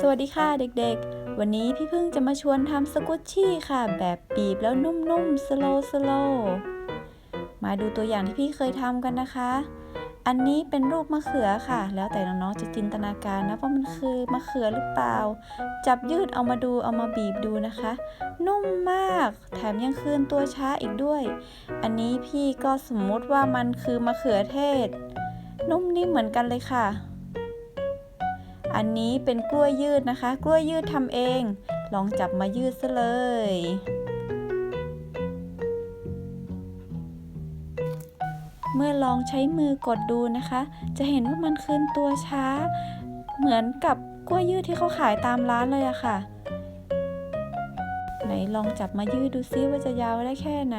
สวัสดีค่ะเด็กๆ วันนี้พี่พึ่งจะมาชวนทำสกุชชี่ค่ะ แบบบีบแล้วนุ่มๆ สโลสโลมาดูตัวอย่างที่พี่เคยทำกันนะคะ อันนี้เป็นรูปมะเขือค่ะ แล้วแต่น้องๆจะจินตนาการนะว่ามันคือมะเขือหรือเปล่า จับยืดเอามาดูเอามาบีบดูนะคะ นุ่มมาก แถมยังคืนตัวช้าอีกด้วย อันนี้พี่ก็สมมติว่ามันคือมะเขือเทศ นุ่มนิ่มเหมือนกันเลยค่ะ อันนี้เป็นกล้วยยืดนะคะ กล้วยยืดทำเอง ลองจับมายืดซะเลยเมื่อลองใช้มือกดดูนะคะ จะเห็นว่ามันคืนตัวช้า เหมือนกับกล้วยยืดที่เขาขายตามร้านเลยอะค่ะ ไหนลองจับมายืดดูซิว่าจะยาวได้แค่ไหน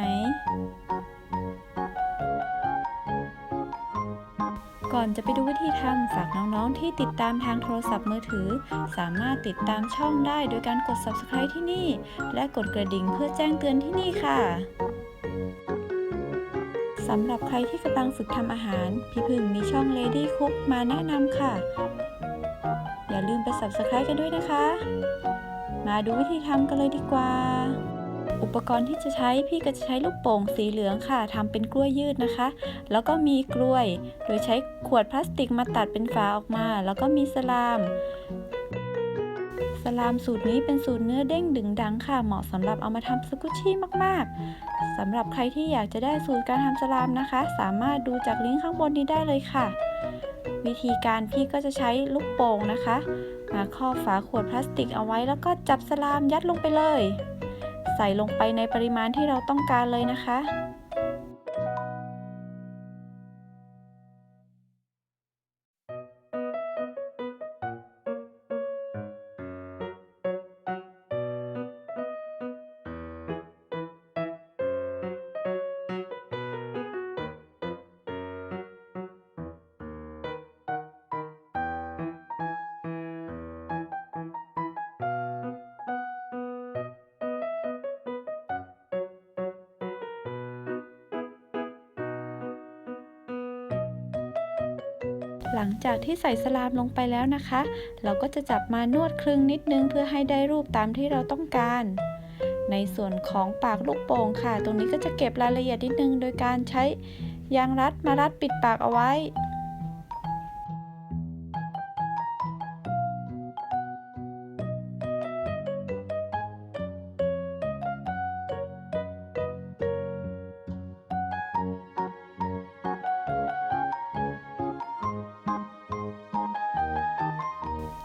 ก่อนจะไปดูวิธีทำฝากน้องๆที่ติดตามทางโทรศัพท์มือถือ สามารถติดตามช่องได้โดยการกด subscribe ที่นี่ และกดกระดิ่งเพื่อแจ้งเตือนที่นี่ค่ะสำหรับใครที่กำลังฝึกทำอาหาร พี่พึ่งมีช่อง Lady Cook มาแนะนำค่ะ อย่าลืมไป subscribe กันด้วยนะคะ มาดูวิธีทำกันเลยดีกว่า อุปกรณ์ที่จะใช้พี่ก็จะใช้ลูกโป่งสีเหลืองค่ะทำเป็นกล้วยยืดนะคะ แล้วก็มีกล้วย โดยใช้ขวดพลาสติกมาตัดเป็นฝาออกมา แล้วก็มีสลาม สลามสูตรนี้เป็นสูตรเนื้อเด้งดึงดังค่ะ เหมาะสำหรับเอามาทำสกุชชี่มากๆสำหรับใครที่อยากจะได้สูตรการทำสลามนะคะ สามารถดูจากลิงก์ข้างบนนี้ได้เลยค่ะ วิธีการพี่ก็จะใช้ลูกโป่งนะคะมาครอบฝาขวดพลาสติกเอาไว้แล้วก็จับสลามยัดลงไปเลย ใส่ลงไปในปริมาณที่เราต้องการเลยนะคะ หลังจากที่ใส่สลามลงไปแล้วนะคะ เราก็จะจับมานวดคลึงนิดนึงเพื่อให้ได้รูปตามที่เราต้องการ ในส่วนของปากลูกโป่งค่ะ ตรงนี้ก็จะเก็บรายละเอียดนิดนึง โดยการใช้ยางรัดมารัดปิดปากเอาไว้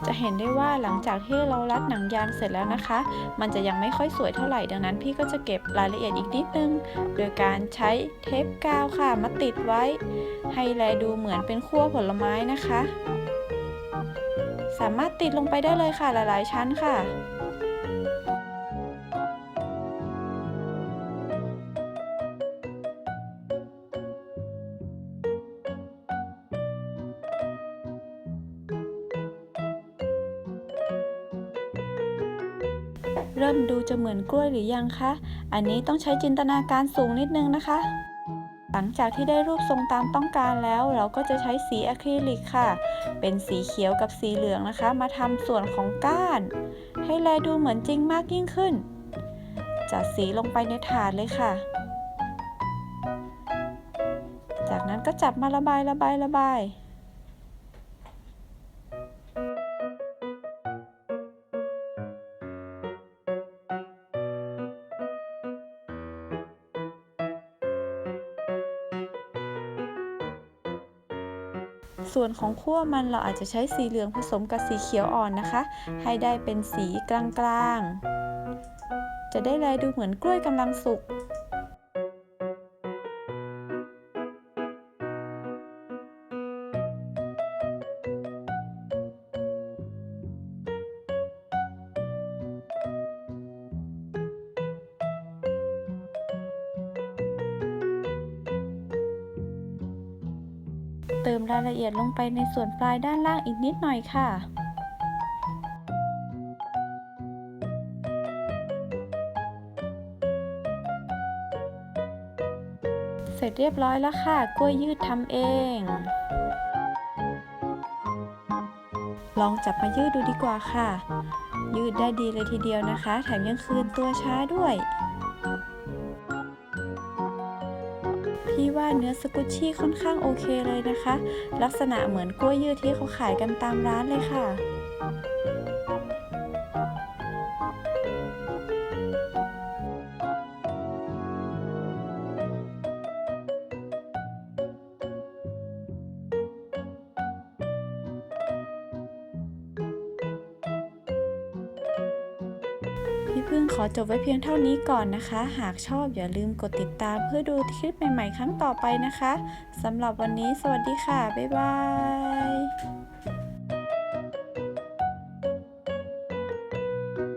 จะเห็นได้ว่าหลังจากที่เรารัดหนังยางเสร็จแล้วนะคะ มันจะยังไม่ค่อยสวยเท่าไหร่ดังนั้น พี่ก็จะเก็บรายละเอียดอีกนิดนึง โดยการใช้เทปกาวค่ะมาติดไว้ ให้แลดูเหมือนเป็นขั้วผลไม้นะคะ สามารถติดลงไปได้เลยค่ะหลายๆชั้นค่ะ เริ่มดูจะเหมือนกล้วยหรือยังคะ อันนี้ต้องใช้จินตนาการสูงนิดนึงนะคะ หลังจากที่ได้รูปทรงตามต้องการแล้ว เราก็จะใช้สีอะคริลิกค่ะ เป็นสีเขียวกับสีเหลืองนะคะ มาทำส่วนของก้าน ให้แลดูเหมือนจริงมากยิ่งขึ้น จัดสีลงไปในถาดเลยค่ะ จากนั้นก็จับมาระบายระบายระบาย ส่วนของขั้วมันเราอาจจะใช้สีเหลืองผสมกับสีเขียวอ่อนนะคะ ให้ได้เป็นสีกลางๆ จะได้แลดูเหมือนกล้วยกำลังสุก เติมรายละเอียดลงไปในส่วนปลายด้านล่างอีกนิดหน่อยค่ะเสร็จเรียบร้อยแล้วค่ะ กล้วยยืดทำเอง ลองจับมายืดดูดีกว่าค่ะ ยืดได้ดีเลยทีเดียวนะคะ แถมยังคืนตัวช้าด้วย พี่ว่าเนื้อสกุชชี่ค่อนข้างโอเคเลยนะคะ ลักษณะเหมือนกล้วยยืดที่เขาขายกันตามร้านเลยค่ะ ขอจบไว้เพียงเท่านี้ก่อนนะคะ หากชอบอย่าลืมกดติดตามเพื่อดูคลิปใหม่ๆ ครั้งต่อไปนะคะสำหรับวันนี้สวัสดีค่ะ บ๊ายบาย